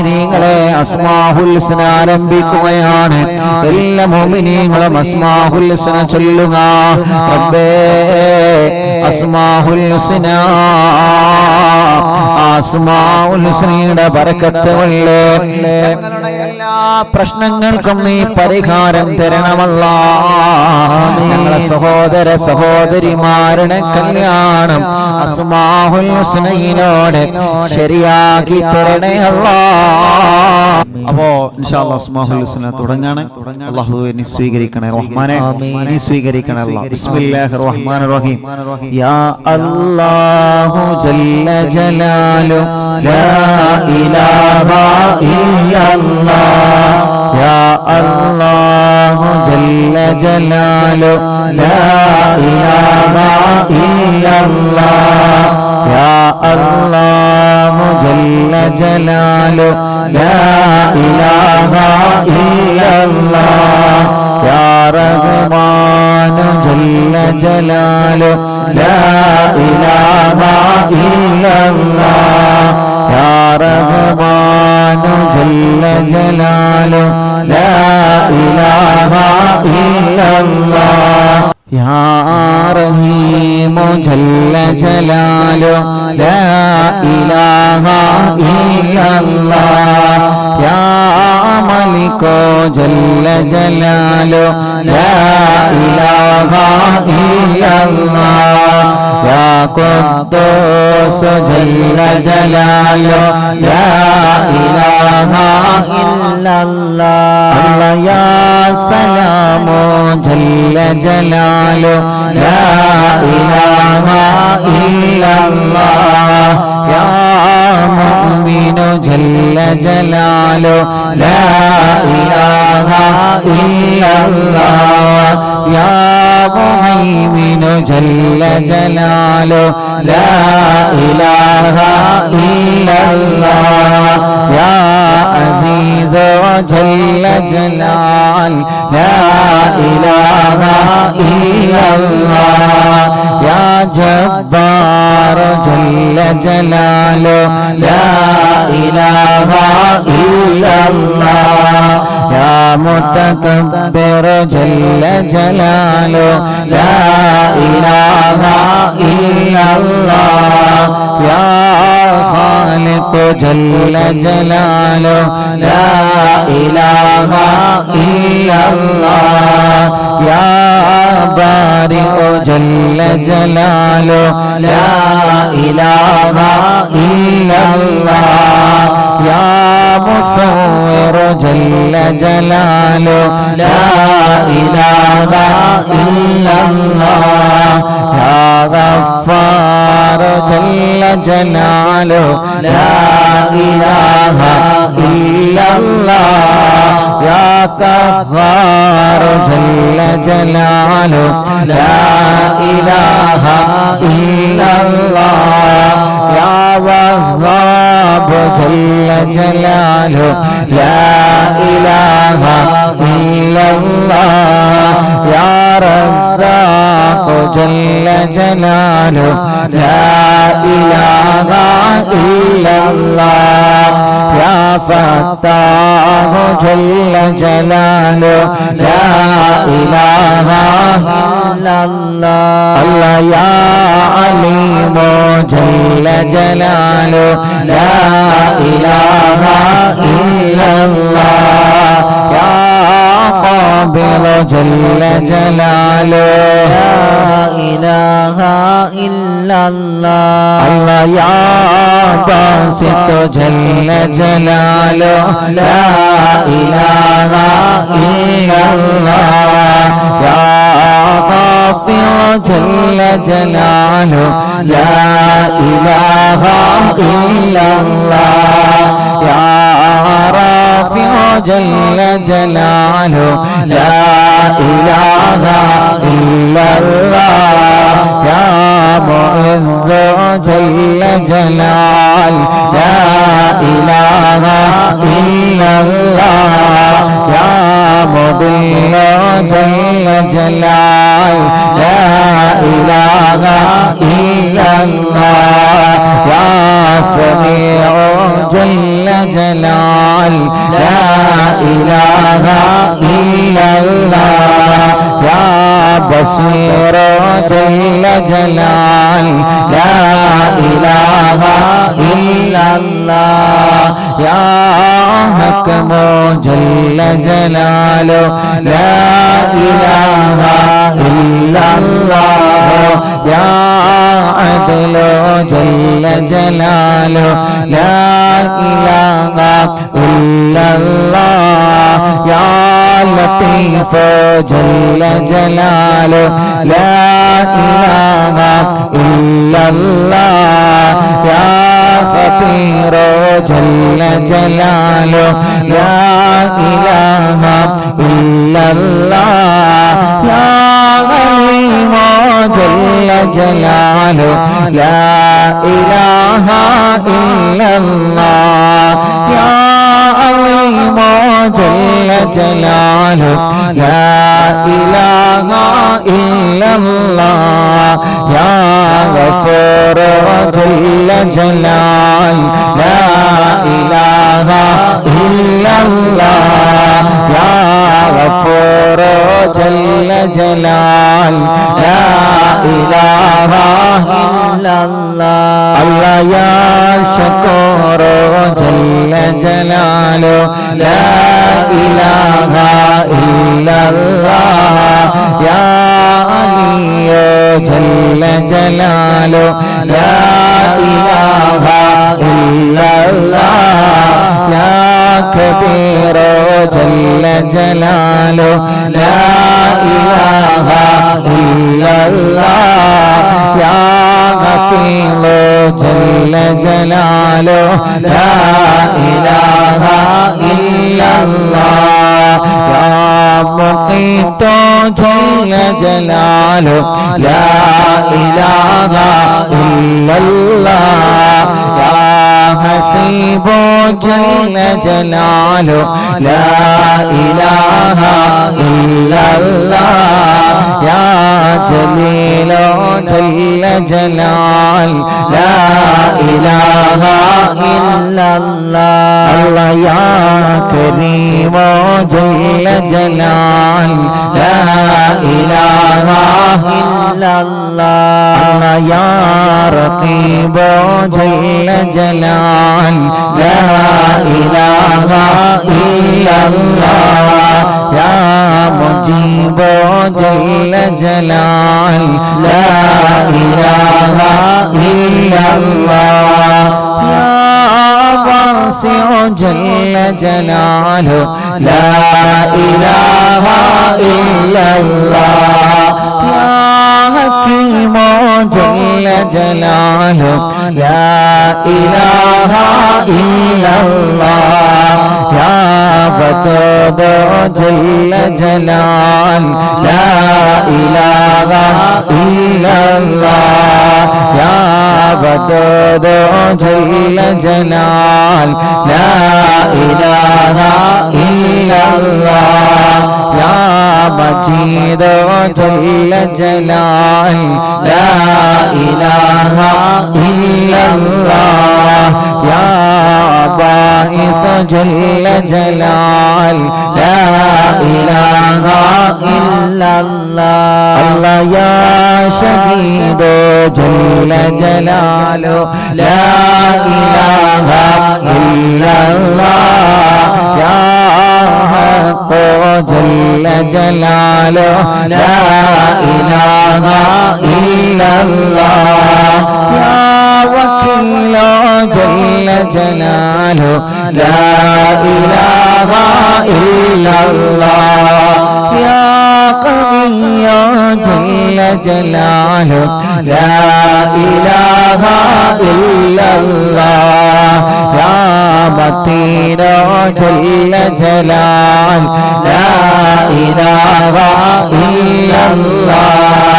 മോമിനീങ്ങളെ അസ്മാഹുൽസന ആരംഭിക്കുകയാണ്. എല്ലാ മോമിനീങ്ങളും അസ്മാഹുൽസന ചൊല്ലുക. റബ്ബേ കൊള്ളേ. ഞങ്ങളുടെ എല്ലാ പ്രശ്നങ്ങൾക്കും നീ പരിഹാരം തരണമല്ല. ഞങ്ങളെ സഹോദര സഹോദരിമാരുടെ കല്യാണം അസ്മാഹുൽ ഹുസ്നയിലൂടെ ശരിയാക്കി തരണേ അല്ലാ. അപ്പോ തുടങ്ങാണ്. നീ സ്വീകരിക്കണേ നീ സ്വീകരിക്കണേ റഹീം. യാ അല്ലാഹു ജല്ല ജലാലു അല്ലാഹു ജല്ല ജലാലു. അല്ലാഹു ജല്ല ജലാലു. ലാ ഇലാഹ ഇല്ലല്ലാഹ്. യാ റഹ്മാനു ജല്ല ജലാലു. ഇലാഹ ഇല്ലല്ലാഹ്. യാ റഹ്മാനു ജല്ല ജലാലു ലാ ഇലാഹ ഇല്ലല്ലാഹ്. യാ റഹീമു ജല്ല ജലാലു ലാ ഇലാഹ ഇല്ലല്ലാഹ്. യാ മലികോ ജല്ല ജലാലു ലാ ഇലാഹ ഇല്ലല്ലാഹ്. യാ ഖുദ്ദൂസ് ജല്ല ജലാലു ലാ ഇലാഹ ഇല്ലല്ലാഹ് യാ സലാമു ജല്ല ജലാലു ലാ ഇലാഹ മുഅ്മിനു ജല്ല ജലാലോ ലാ ഇലാഹ ഇല്ലല്ലാഹ് യാ മുഹൈമിനു ജല്ല ജലാലോ ലാ ഇലാഹ ഇല്ലല്ലാഹ് യാ അസീസ് ജല്ല ജലാൽ ലാ ഇലാഹ ഇല്ലല്ലാ ജബ്ബാർ ജല്ല ജലാലു ലാ ഇലാഹ ഇല്ലല്ലാഹ് യാ മുതകബ്ബിർ ജല്ല ജലാലു ലാ ഇലാഹ ഇല്ലല്ലാഹ് യാ ഖാലിഖ് ജല്ല ജലാലോ ലാ ഇലാഹ ഇല്ലല്ലാഹ്. യാ ബാരിഉ ജല്ല ജലാലോ ലാ ഇലാഹ ഇല്ലല്ലാഹ്. യാ മുസവ്വിർ ജല്ല ജലാലോ ലാ ഇലാഹ ഇല്ലല്ലാഹ്. യാ ഗഫാർ ജല്ല ജലാലു ലാ ഇലാഹ ഇല്ലല്ലാഹ് യാ الله ജല്ല ജലാലു جل ഇലാഹ لا യാ വഹ്ഹാബ് ജല്ല ജലാലു رزاق ഇലാഹ ഇല്ലല്ലാഹ് لا റസ്സാഖ് ജല്ല الله يا فتاح ഇല്ലല്ലാഹ് ജല്ല ലാ ഇലാഹ ഇല്ലല്ലാഹ് قابل جل جلاله لا إله إلا الله الله يا باسط جل جلاله لا إله إلا الله يا غافر جل جلاله لا إله إلا الله يا رافع جل جلاله لا إله إلا الله يا معز جل جلال لا إله إلا الله يا مضل جل جلال لا إله إلا الله يا سميع جل جلال لا إله إلا الله يا بصير جل جلال لا إله إلا الله يا حكم جل جلاله لا إله إلا الله يا عدل جل جلاله لا إله إلا الله يا لطيف جل جلاله لا إله إلا الله يا خبير جل جلاله لا إله إلا الله يا عليم جل جلاله لا إله إلا الله يا عليم جل جلاله لا إله إلا الله يا غفور جل جلال لا إله إلا الله يا غفور جل جلال لا അല്ലയാ ശക്കോറോ ജല്ല ജലാലോ ലാ ഇലാഹ ഇല്ലല്ലാഹ്. യാ അലിയോ ജല്ല ജലാലോ ലാ ഇലാഹ ഇല്ലല്ലാഹ്. യാ കബീറോ ജല്ല ജലാലോ ലാ ഇലാഹ ഇല്ലല്ലാഹ്. ജല്ല ജലാലോ ലാ ഇലാഹ ഇല്ലല്ലാഹ് യാ മുഖീതോ ജലാലോ ലാ ഇലാഹ ഇല്ലല്ലാഹ് യാ ഹസീബോ ജലാലോ ലാ ഇലാഹ ഇല്ലല്ലാഹ് യാ ജലീലോ ജല്ല ജലാൽ ലാ ഇലാഹ ഇല്ലല്ലാഹ്. അല്ലാഹ് യാ കരീമോ ജല്ല ജലാൽ ലാ ഇലാഹ ഇല്ലല്ലാഹ്. അല്ലാഹ് യാ റഖീബോ ജല്ല ജലാൽ ലാ ഇലാഹ ഇല്ലല്ലാഹ്. جل جلال لا إله إلا الله يا مجيب جل جلال لا إله إلا الله يا واسع جل جلاله لا إله إلا الله يا حكيم جل جلاله لا إله إلا الله ഖിലാഫത്ത് ജല്ല ജലാൻ ലാ ഇലാഹ ഇല്ലല്ലാഹ് إلا الله يا بدود جل جلال لا إله إلا الله يا مجيد جل جلال لا إله إلا الله يا باعث جل جلال لا إله إلا الله الله يا شهيد جل جلاله പറഞ്ഞാലോ ലാഹ ഇല്ലാഹോ ജല്ല ജലാലോ ലാഹ ഇല്ലാഹോ ജല്ല ജലാലോ ലാഹ ഇല്ലാഹ യാ കവിയോ ജല്ല ജലാലു ലാ ഇലാഹ ഇല്ലല്ലാഹ്. രാമത്തിനോ ജല്ല ജലാൽ. ലാ ഇലാഹ ഇല്ലല്ലാഹ്.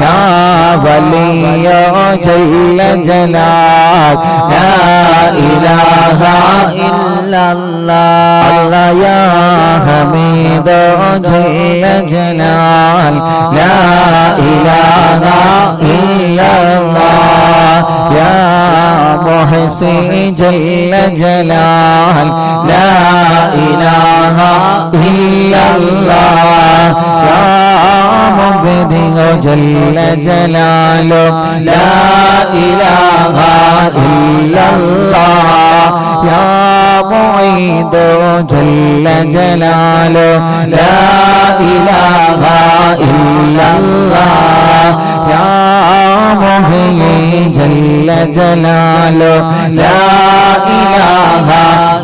لا إله إلا الله يا متين جل جلال لا إله إلا الله يا ولي جل جلال لا إله إلا الله الله يا حميد جل جلال لا إله إلا الله يا جل جلاله لا إله إلا الله يا معيد جل جلاله لا إله إلا الله يا محيي جل جلاله لا إله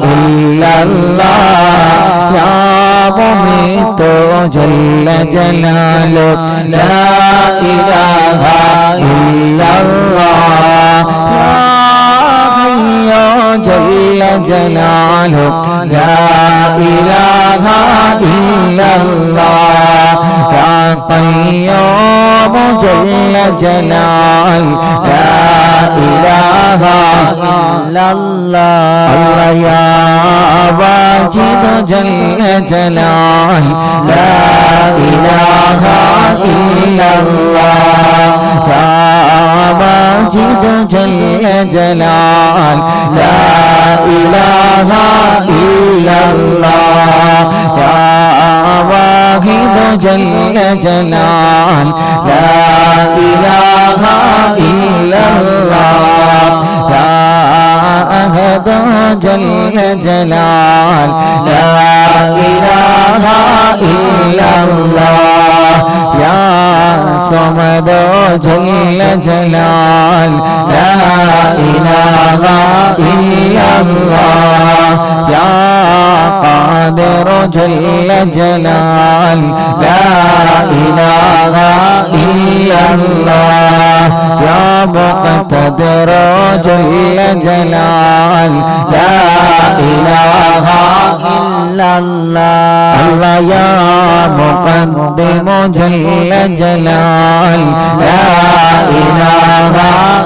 إلا الله يا مميت جل جلاله لا إله إلا الله يا حي جل جلاله لا إله إلا الله يا قيوم جل جلال لا إله إلا الله الله يا واجد جل جلال لا വാജിദ് ജല്ല ജലാഹി ലാ ഇലാഹ ഇല്ലല്ലാഹ് വാജിദ് ജല്ല ജലാൽ ലാ ഇലാഹ ഇല്ലല്ലാഹ് വാഹിദ് ജല്ല ജലാൽ جل جلال لا إله إلا الله يا صمد جل جلال لا إله إلا الله يا قادر جل جلال لا إله إلا الله يا مقتدر جل جلال لا إله إلا الله الله يا مقدم جل جلال لا إله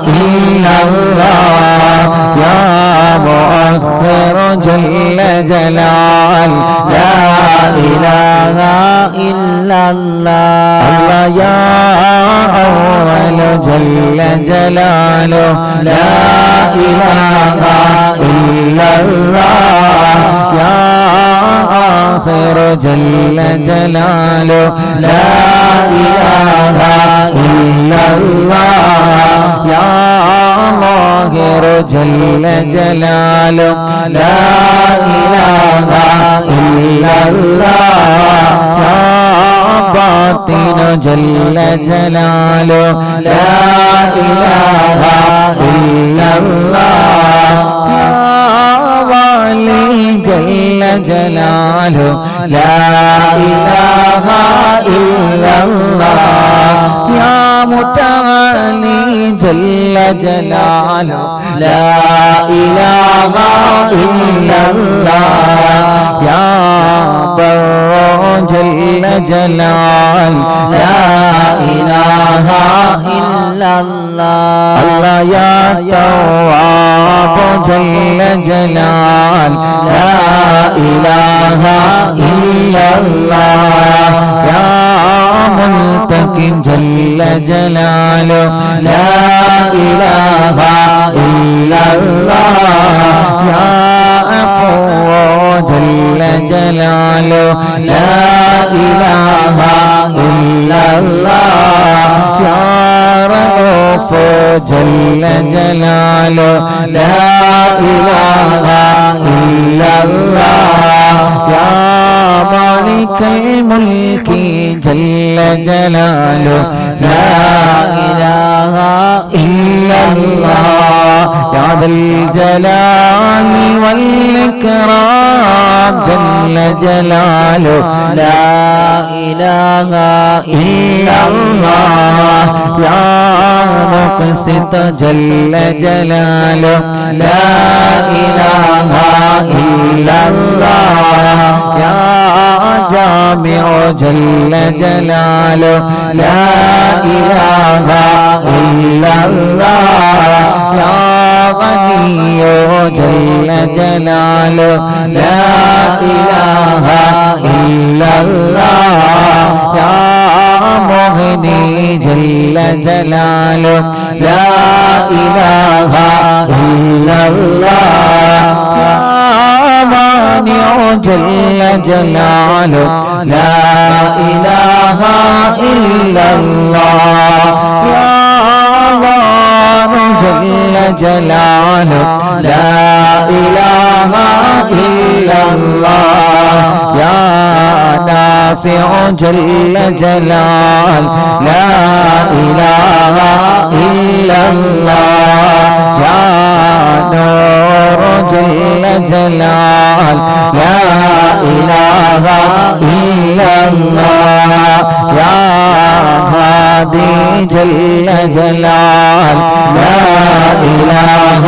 إلا الله يا مؤخر جل جلال. لا إله إلا الله. الله يا أول جل جلاله. لا إله إلا الله. يا آخر جل جلاله. لا إله إلا الله. يا ظاهر جل جلاله لا إله إلا الله يا باطن جل جلاله لا إله إلا الله يا والي جل جلاله لا إله إلا الله يا متعالي جل جلاله لا إله إلا الله يا بر جل جلال لا إله إلا الله الله يا تواب جل جلال لا إله إلا الله يا منتقم جل جلاله لا إله إلا الله يا عفو جل جلاله لا إله إلا الله يا رؤوف جل جلاله لا إله إلا الله الملك جل جلاله لا إله إلا الله يا ذا الجلال والإكرام ജല്ല ജലാലു ലാ ഇലാഹ ഇല്ലല്ലാഹ്. യാ മുഖ്സിത ജല്ല ജലാലു ലാ ഇലാഹ ഇല്ലല്ലാഹ്. യാ ജാമിഉ ജല്ല ജലാലു ലാ ഇലാഹ ഇല്ലല്ലാഹ്. യാ മതിയോ ജല്ല ജലാലോ ലാ ഇലാഹ ഇല്ലല്ലാഹ്. യാ മോഹിനി ജല്ല ജലാലോ ലാ ഇലാഹ ഇല്ലല്ലാഹ്. യാ മാനിഉ ജല്ല ജലാലോ ലാ ഇലാഹ ഇല്ലല്ലാഹ്. جل جلاله لا إله إلا الله يا الله جل جلاله لا إله إلا الله يا نافع جل جلال لا إله إلا الله يا نور جل جلال لا إله إلا الله يا هادي جل جلال لا إله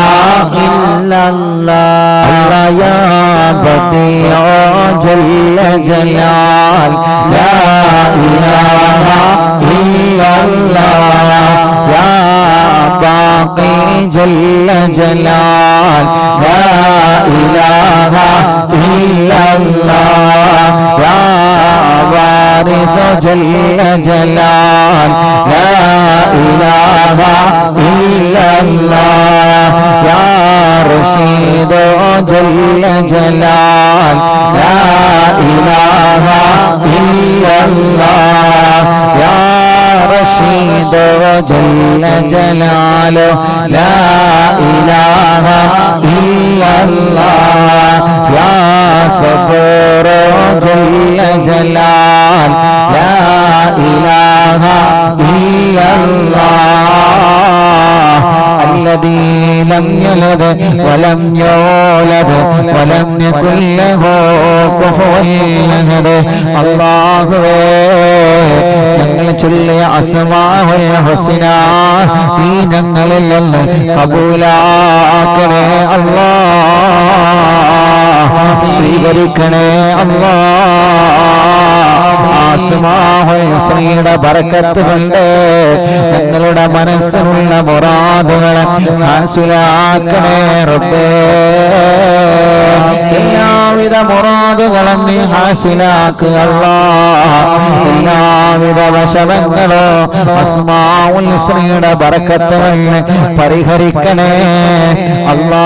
إلا الله الله يا بديع جل جلال لا إله إلا الله يا باقي جل جلال لا إله إلا الله يا وارث جل جلال لا إله إلا الله يا رشيد جل جلال لا إله إلا الله يا رشيد جل جلاله لا إله إلا الله يا صبر جل جلال لا إله إلا الله الذي لم يلد ولم يولد ولم يكن له كفوا أحد الله ഞങ്ങളിൽ നിന്ന് കബൂലാക്കണേ അള്ളാ സ്വീകരിക്കണേ അല്ലാ. ഹുസ്നയുടെ ബർക്കത്ത് കൊണ്ട് ഞങ്ങളുടെ മനസ്സിലുള്ള മുറാദുകളെ ഹാസുലാക്കണേ റബ്ബേ. എല്ലാവിധ മുറാദുകളും നീ ഹാസിലാക്കുക എല്ലാവിധ വശവങ്ങളോ അസ്മാഉൽ ഹുസ്നയുടെ ബർക്കത്തുകൾ പരിഹരിക്കണേ. അല്ലാ